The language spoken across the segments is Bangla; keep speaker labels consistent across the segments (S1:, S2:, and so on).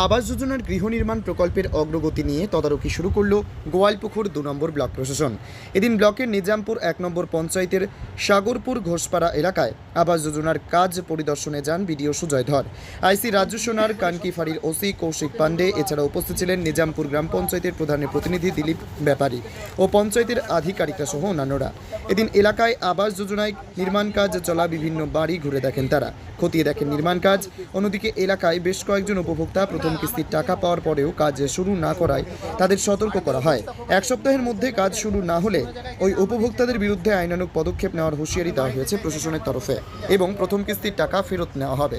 S1: আবাস যোজনার গৃহ নির্মাণ প্রকল্পের অগ্রগতি নিয়ে তদারকি শুরু করল গোয়ালপুকুর দু নম্বর ব্লক প্রশাসন। এদিন ব্লকের নিজামপুর এক নম্বর পঞ্চায়েতের সাগরপুর ঘোষপাড়া এলাকায় আবাস যোজনার কাজ পরিদর্শনে যান বিডিও সুজয় ধর। আইসি রাজ্য সোনার, কানকি ফাঁড়ির ওসি কৌশিক পাণ্ডে এছাড়া উপস্থিত ছিলেন নিজামপুর গ্রাম পঞ্চায়েতের প্রধানের প্রতিনিধি দিলীপ ব্যাপারী ও পঞ্চায়েতের আধিকারিকরা সহ অন্যান্যরা। এদিন এলাকায় আবাস যোজনায় নির্মাণ কাজ চলা বিভিন্ন বাড়ি ঘুরে দেখেন তারা। খতিয়ে দেখেন নির্মাণ কাজ। অন্যদিকে এলাকায় বেশ কয়েকজন উপভোক্তা প্রথম কিস্তির টাকা পাওয়ার পরেও কাজ শুরু না করায় তাদের সতর্ক করা হয়। এক সপ্তাহের মধ্যে কাজ শুরু না হলে ওই উপভোক্তাদের বিরুদ্ধে আইনানুগ পদক্ষেপ নেওয়ার হুঁশিয়ারি দেওয়া হয়েছে প্রশাসনের তরফে এবং প্রথম কিস্তির টাকা ফেরত নেওয়া হবে।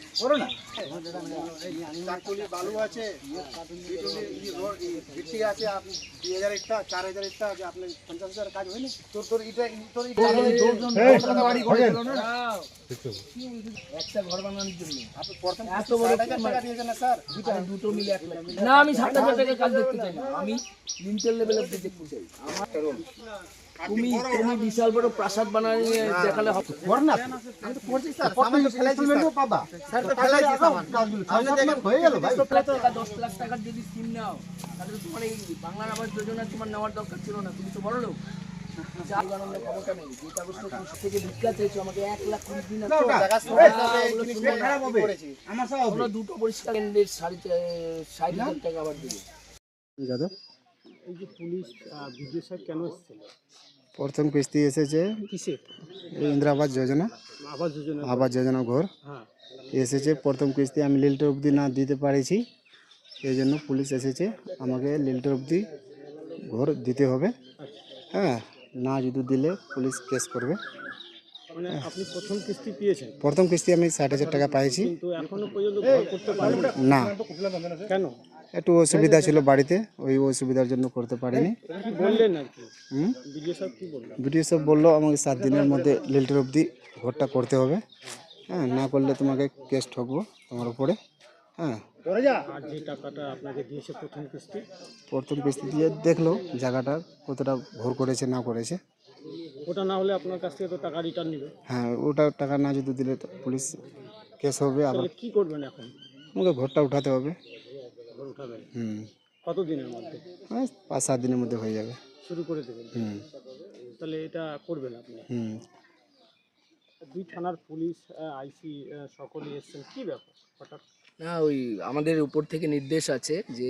S2: করো না।
S3: বালু আছে ভিটি আছে আপনি দুই হাজার একটা চার হাজার একটা আছে আপনি পঞ্চাশ হাজার কাজ হয়নি? তোর তোর এটা তোর
S4: একটা ঘর বানানোর জন্য।
S3: আপনি প্রথম
S4: এত বড়
S3: টাকা দিয়েছেন না স্যার?
S4: আমি দুটো মিলে এক লাখ। না আমি ষাট হাজার টাকা কাজ দেখতে চাই না। আমি লেভেল অব্দি দেখতে চাই। আমার তুমি তুমি বিশাল বড় প্রাসাদ বানিয়ে দেখালে হবে।
S2: কর না?
S3: আমি তো করছি স্যার ফেলাইছি স্যার।
S2: ইনস্টলমেন্টও পাবা।
S3: স্যার তো সামান।
S2: কাজগুলো ছয় সাত হয়ে গেল ভাই।
S4: দশ লাখ টাকা, টাকার যদি স্কিম নাও তাহলে তো তোমার এই বাংলার আবাস যোজনা তোমার নেওয়ার দরকার ছিল না। তুমি তো বড় লোক। যে লাখ কুড়ি দিন
S2: না, ওটা-
S3: জায়গা সব
S2: এই, ওগুলো
S3: জিনিস
S2: শুনলে খারাপ হবে।
S5: প্রথম কিস্তি এসেছে এই ইন্দিরাবাস যোজনা। আবাস যোজনা। ঘর। এসেছে প্রথম কিস্তি আমি লিল্টার অবধি না দিতে পারিছি। এই জন্য পুলিশ এসেছে আমাকে লিল্টার অবধি ঘর দিতে হবে। হ্যাঁ না যদি দিলে পুলিশ কেস করবে।
S6: মানে আপনি প্রথম কিস্তি পেয়েছেন?
S5: প্রথম কিস্তি আমি ষাট হাজার টাকা পাইছি।
S6: কিন্তু এখনও পর্যন্ত ঘর করতে পারেন
S5: না।
S6: কেন?
S5: একটু অসুবিধা ছিল বাড়িতে ওই অসুবিধার জন্য করতে পারিনি।
S6: বিডিও সাহেব
S5: বলল? আমাকে সাত দিনের মধ্যে লিল্টার অবধি ঘরটা করতে হবে। হ্যাঁ না করলে তোমাকে কেস ঠকবো তোমার উপরে। হ্যাঁ।
S6: প্রথম কিস্তি?
S5: দিয়ে দেখল জায়গাটা কতটা ভোর করেছে না করেছে।
S6: ওটা না হলে আপনার কাছ থেকে তো টাকা রিটার্ন নিবে।
S5: হ্যাঁ ওটা টাকা না যদি দিলে পুলিশ কেস হবে আবার।
S6: কি করবেন এখন?
S5: আমাকে ঘরটা উঠাতে হবে।
S6: ঘর উঠাবেন
S5: হুম।
S6: কত দিনের মধ্যে
S5: পাঁচ সাত দিনের মধ্যে হয়ে যাবে।
S6: শুরু করে দেবেন।
S5: হুম।
S6: তাহলে এটা করবেন আপনি?
S5: হুম।
S6: দুই থানার পুলিশ আইসি সকলে এসেছেন। কি ব্যাপার হঠাৎ?
S4: না ওই আমাদের উপর থেকে নির্দেশ আছে যে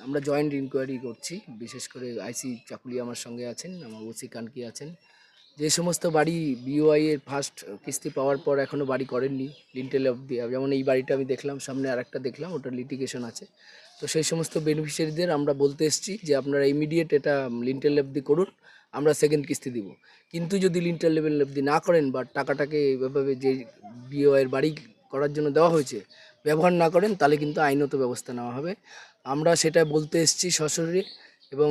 S4: আমরা জয়েন্ট ইনকোয়ারি করছি। বিশেষ করে আইসি চাকুলি আমার সঙ্গে আছেন আমার ওসি কানকি আছেন। যে সমস্ত বাড়ি বিওআই এর ফার্স্ট কিস্তি পাওয়ার পর এখনও বাড়ি করেননি। লিন্টেল অব্দি যেমন এই বাড়িটা আমি দেখলাম সামনে আরেকটা দেখলাম ওটা লিটিগেশন আছে। তো সেই সমস্ত বেনিফিশিয়ারিদের আমরা বলতে এসেছি যে আপনারা ইমিডিয়েট এটা লিন্টেল অব্দি করুন, আমরা সেকেন্ড কিস্তি দিব। কিন্তু যদি লিন্টার লেভেল অব্দি না করেন বা টাকাটাকে এভাবে যে বিওআইয়ের বাড়ি করার জন্য দেওয়া হয়েছে, ব্যবহার না করেন, তাহলে কিন্তু আইনত ব্যবস্থা নেওয়া হবে। আমরা সেটা বলতে এসেছি সশরীরে এবং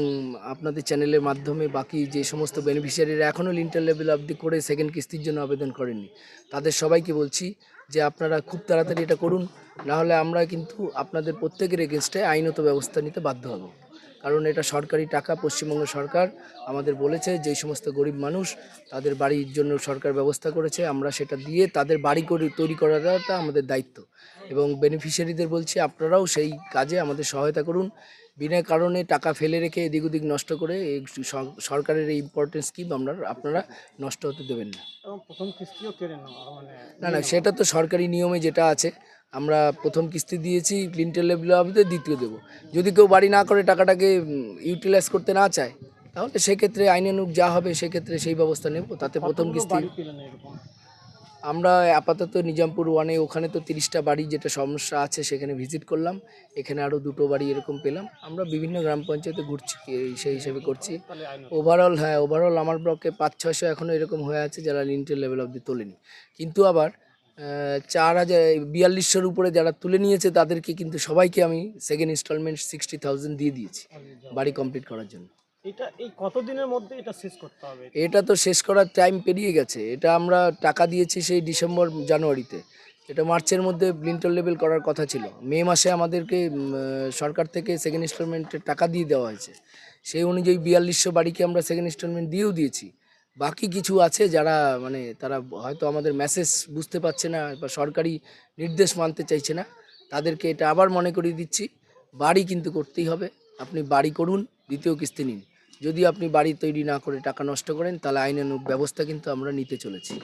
S4: আপনাদের চ্যানেলের মাধ্যমে বাকি যে সমস্ত বেনিফিশিয়ারিরা এখনও লিন্টার লেভেল অবধি করে সেকেন্ড কিস্তির জন্য আবেদন করেননি, তাদের সবাইকে বলছি যে আপনারা খুব তাড়াতাড়ি এটা করুন, নাহলে আমরা কিন্তু আপনাদের প্রত্যেকের এগেনস্টে আইনত ব্যবস্থা নিতে বাধ্য হব। কারণ এটা সরকারি টাকা, পশ্চিমবঙ্গ সরকার আমাদের বলেছে যে সমস্ত গরিব মানুষ তাদের বাড়ির জন্য সরকার ব্যবস্থা করেছে, আমরা সেটা দিয়ে তাদের বাড়ি করে তৈরি করাটা আমাদের দায়িত্ব। এবং বেনিফিশিয়ারিদের বলছি আপনারাও সেই কাজে আমাদের সহায়তা করুন। বিনা কারণে টাকা ফেলে রেখে এদিক ওদিক নষ্ট করে এই সরকারের এই ইম্পর্টেন্ট স্কিম আমরা আপনারা নষ্ট হতে দেবেন না।
S6: প্রথম কিস্তিও কেড়ে মানে
S4: না না সেটা তো সরকারি নিয়মে যেটা আছে আমরা প্রথম কিস্তি দিয়েছি লেভেল অবধি দ্বিতীয় দেবো। যদি কেউ বাড়ি না করে টাকাটাকে ইউটিলাইজ করতে না চায় তাহলে সেক্ষেত্রে আইনানুগ যা হবে সেক্ষেত্রে সেই ব্যবস্থা নেব তাতে প্রথম কিস্তি আমরা আপাতত নিজামপুর ওয়ানে ওখানে তো তিরিশটা বাড়ি যেটা সমস্যা আছে সেখানে ভিজিট করলাম। এখানে আরও দুটো বাড়ি এরকম পেলাম। আমরা বিভিন্ন গ্রাম পঞ্চায়েতে ঘুরছি সেই হিসেবে করছি। ওভারঅল হ্যাঁ ওভারঅল আমার ব্লকে পাঁচ ছয়শো এখনও এরকম হয়ে আছে যারা লিন্টের লেভেল অবধি তোলেনি। কিন্তু আবার চার হাজার বিয়াল্লিশশোর উপরে যারা তুলে নিয়েছে তাদেরকে কিন্তু সবাইকে আমি সেকেন্ড ইনস্টলমেন্ট সিক্সটি থাউজেন্ড দিয়ে দিয়েছি বাড়ি কমপ্লিট করার জন্য।
S6: এটা এই কতদিনের মধ্যে এটা শেষ করতে হবে?
S4: এটা তো শেষ করার টাইম পেরিয়ে গেছে। এটা আমরা টাকা দিয়েছি সেই ডিসেম্বর, জানুয়ারিতে। এটা মার্চের মধ্যে লিন্টল লেভেল করার কথা ছিল। মে মাসে আমাদেরকে সরকার থেকে সেকেন্ড ইনস্টলমেন্টের টাকা দিয়ে দেওয়া হয়েছে। সেই অনুযায়ী বিয়াল্লিশশো বাড়িকে আমরা সেকেন্ড ইনস্টলমেন্ট দিয়েও দিয়েছি। বাকি কিছু আছে যারা মানে তারা হয়তো আমাদের মেসেজ বুঝতে পারছে না বা সরকারি নির্দেশ মানতে চাইছে না, তাদেরকে এটা আবার মনে করিয়ে দিচ্ছি। বাড়ি কিন্তু করতেই হবে। আপনি বাড়ি করুন, দ্বিতীয় কিস্তি নিন। যদি আপনি বাড়ি তৈরি না করে টাকা নষ্ট করেন, তাহলে আইনানুগ ব্যবস্থা কিন্তু আমরা নিতে চলেছি।